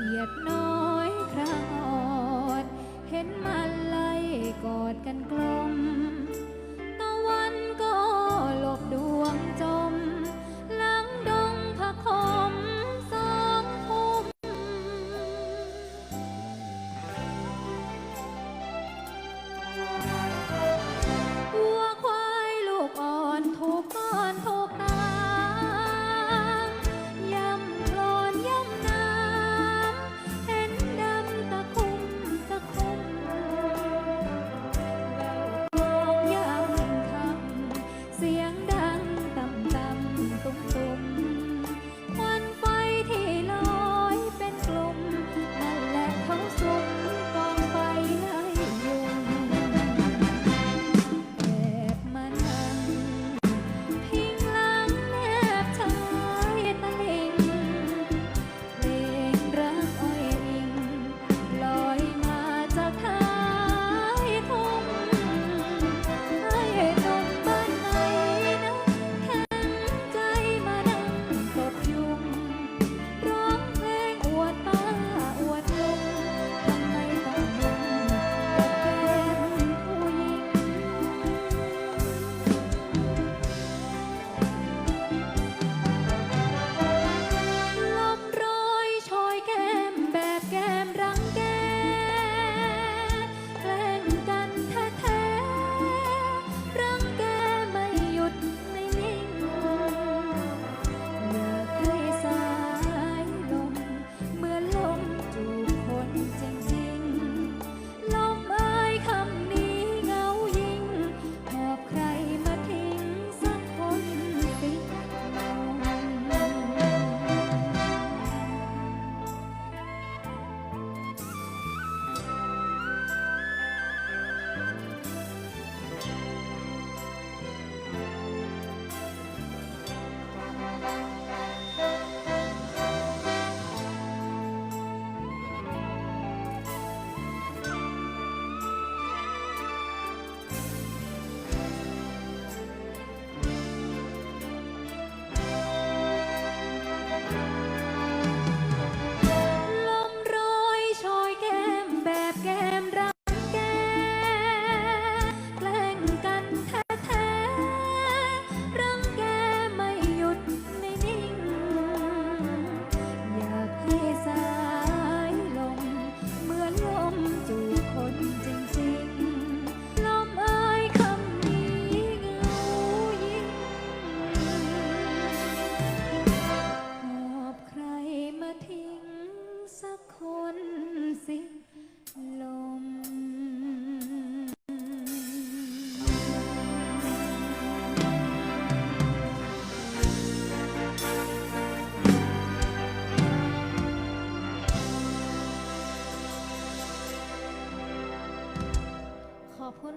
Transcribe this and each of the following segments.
ขียดน้อยคราออด เห็นมันไล่กอดกันกลม ตะวันก็หลบดวงจม หลังดงผะคมสองทุ่มวัวควายลูกอ่อนถูกก้อนทุ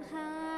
Huh.